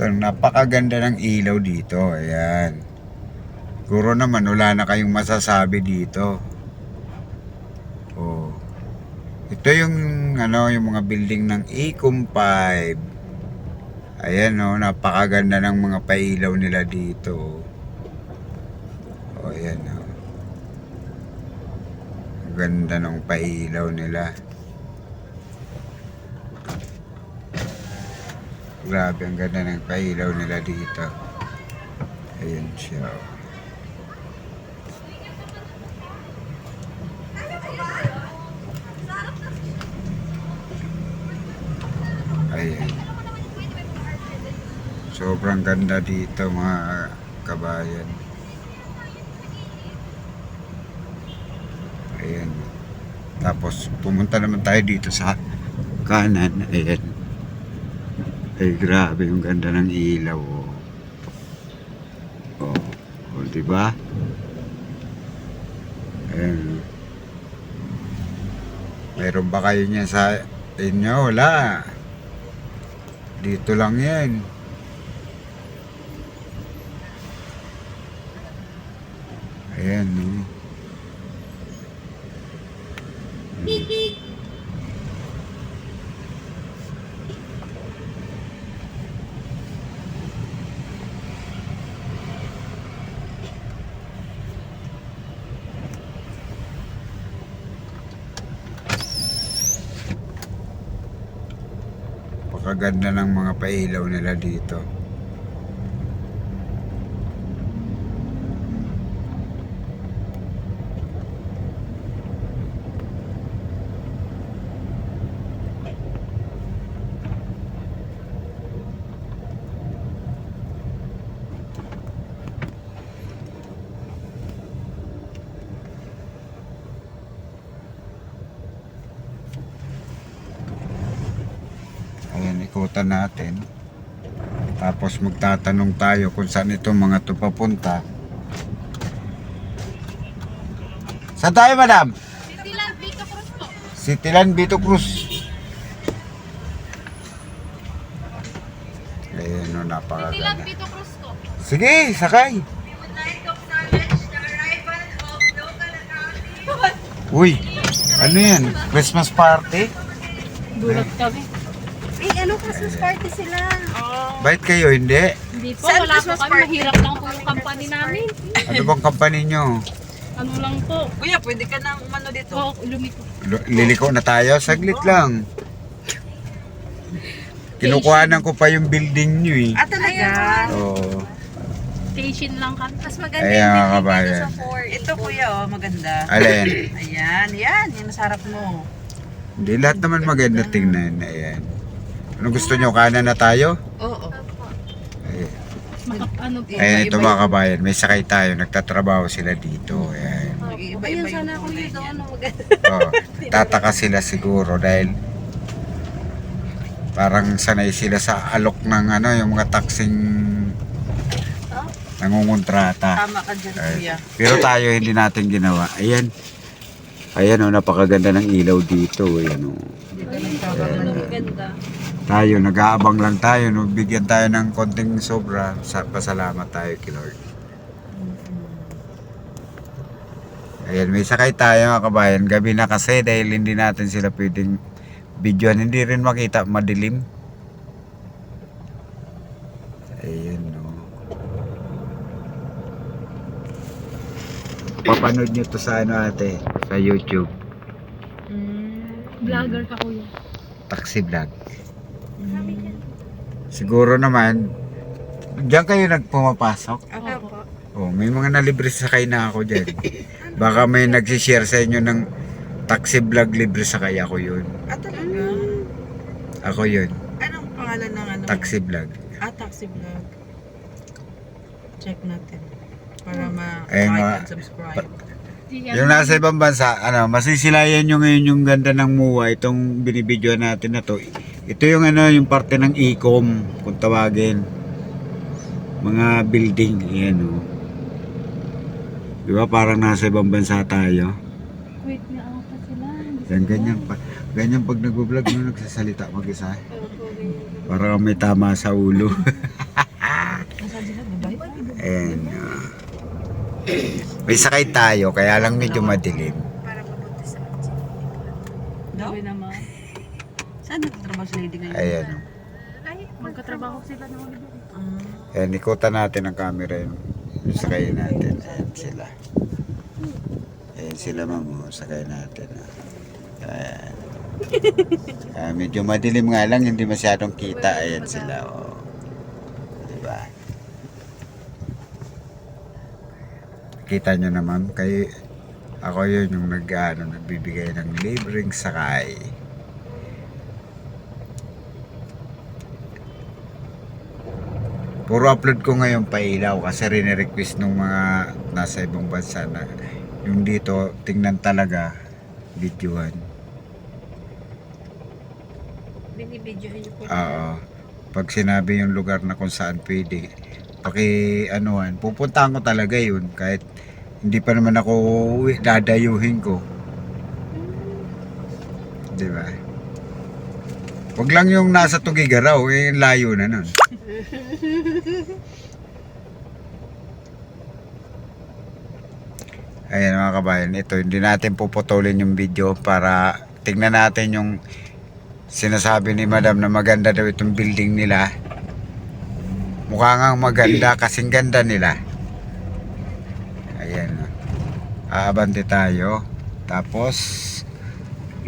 Ito, napakaganda ng ilaw dito. Ayan. Siguro naman wala na kayong masasabi dito. Oh. Ito yung ano, yung mga building ng Ecom 5. Ayan oh, napakaganda ng mga pailaw nila dito. Oh, ayan oh. Ganda ng pailaw nila. Grabe, ang ganda ng pailaw nila dito. Ayan siya. oh. Ayan. Sobrang ganda dito mga kabayan. Ayan. Tapos pumunta naman tayo dito sa kanan. Ayan. Ay grabe yung ganda ng ilaw. Oh. Oh, oh di ba? Ayan. Meron ba kayo niya sa inyo? Wala. Dito lang yan. Ayan, no? Pakaganda ng mga pailaw nila dito. Ayan, ikutan natin. Tapos magtatanong tayo kung saan itong mga to papunta. Saan tayo, madam? Silang Vito Cruz po. Cityland Vito Cruz. Ayan, no, Silang napakaganda. Vito Cruz po. Sige, sakay. Uy, ano yan? Christmas party? Gulat kami. Ano Christmas party sila? Bait kayo, hindi? Hindi po, Saan wala po Christmas kami. party? Mahirap lang po yung company namin. Ano bang company nyo? Ano lang po. Kuya, pwede ka nang umano dito. Po, lumiko. L- liliko na tayo? Saglit lang. Kinukuhanan ko pa yung building nyo eh. Ah, talaga? Oo. Station lang kami. Mas maganda Ayan, yung mga building kabayan. dito sa four. Ito kuya, oh, maganda. Alin? Ayan, yan. Yung harap mo. Hindi, lahat naman maganda tingnan. Ayan. Ano gusto nyo? Kanan na tayo? Oo. Ayan. Ano po. Ayan, ito mga kabayan. May sakay tayo. Nagtatrabaho sila dito. Ayan. Iba-iba yung kulay niyan. Oh, tataka sila siguro dahil parang sanay sila sa alok ng ano, yung mga taksing nangungontrata. Tama ka dyan, Ay, kuya. Pero tayo hindi natin ginawa. Ayan. Ayan oh, napakaganda ng ilaw dito. Ayan oh. Ano ganda. Tayo, nag-aabang lang tayo. No? Bigyan tayo ng konting sobra. Sa, pasalamat tayo kay Lord. Ayan, may sakay tayo mga kabayan. Gabi na kasi dahil hindi natin sila pwedeng videoan. Hindi rin makita, madilim. Ayan, no. Papanood nyo to sa ano ate, sa YouTube. Vlogger ka kuya. Taxi vlog. Siguro naman, diyan kayo nagpumapasok. Ako po. Oh, may mga nalibre sakay na ako dyan. Baka may nagsishare sa inyo ng taxi vlog libre sakay ako yun. Ah, talaga? Ako yun, Anong pangalan ng ano? taxi vlog. Ah, taxi vlog. Check natin. Para ma- Ayun, like mga- and subscribe. Yung nasa ibang bansa, ano, masisilayan nyo ngayon yung ganda ng MUA, itong binibidyo natin na to. Ito yung ano, yung parte ng e-com, kung tawagin. Mga building, yan o. Di ba parang nasa ibang bansa tayo? Wait nga ako pa sila. Yan, ganyan pa. Ganyan pag nag-vlog mo, nagsasalita mag-isa. Parang may tama sa ulo. Ayan. ah. may sakay tayo, kaya lang medyo madilim. Para mabuti sa atin. Daw? Sabi naman. Si lady ngayon? Ayan. oh. Ay, Magkatrabaho sila ng mga Ah, Ayan, ikutan natin ang camera yung, yung sakay natin. Ayan sila. Ayan sila ma'am, oh, sakay natin. ah. Ayan. Ah, medyo madilim nga lang, hindi masyadong kita. Ayan sila. Oh. Diba? Kita nyo naman, kay ako yun yung nag, ano, nagbibigay ng libreng sakay. Puro upload ko ngayon pa ilaw kasi rin-request ng mga nasa ibang bansa na yung dito tingnan talaga videohan. binibidyohan po. Oo. Pag sinabi yung lugar na kung saan pwede, paki anuhan, pupuntahan ko talaga yun kahit hindi pa naman ako dadayuhin ko. Di ba? Wag lang yung nasa Tugigaraw, eh layo na nun. Ayan mga kabayan, ito hindi natin puputulin yung video para tingnan natin yung sinasabi ni madam na maganda daw itong building nila. Mukha nga maganda, kasing ganda nila. Ayan. Aabante tayo. Tapos,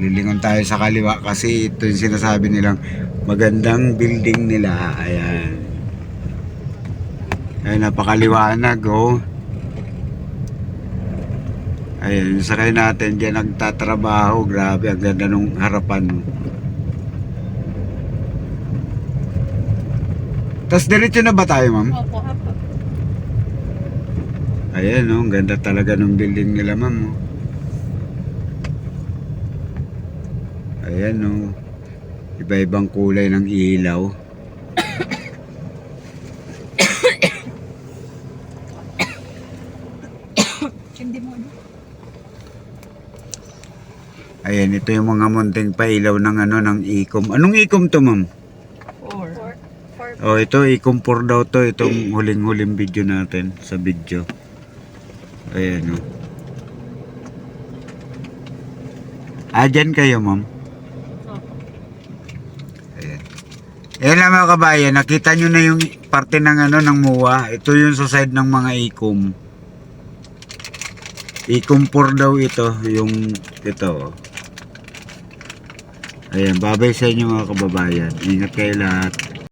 lilingon tayo sa kaliwa kasi ito yung sinasabi nilang magandang building nila. Ayan. Ay, napakaliwanag, oh. Ayan, yung sakay natin dyan nagtatrabaho. Grabe, ang ganda nung harapan. Tapos diretso na ba tayo, ma'am? Opo, apo. Ayan, oh, ang ganda talaga ng building nila, ma'am. Oh. Ayan, oh. Iba-ibang kulay ng ilaw. Hindi mo. Ayan, ito yung mga munting pailaw ng ano ng ikom. Anong ikom to, ma'am? For, Oh, ito ikom 4 daw to. Itong huling-huling video natin sa video. Ayan, oh. Ah, dyan kayo, ma'am. opo. Ayan. Ayan lang mga kabayan, nakita nyo na yung parte ng ano ng muwa. Ito yung sa side ng mga ikom. Ikom 4 daw ito, yung ito. Ayan, babay sa inyo mga kababayan. Ingat kayo lahat.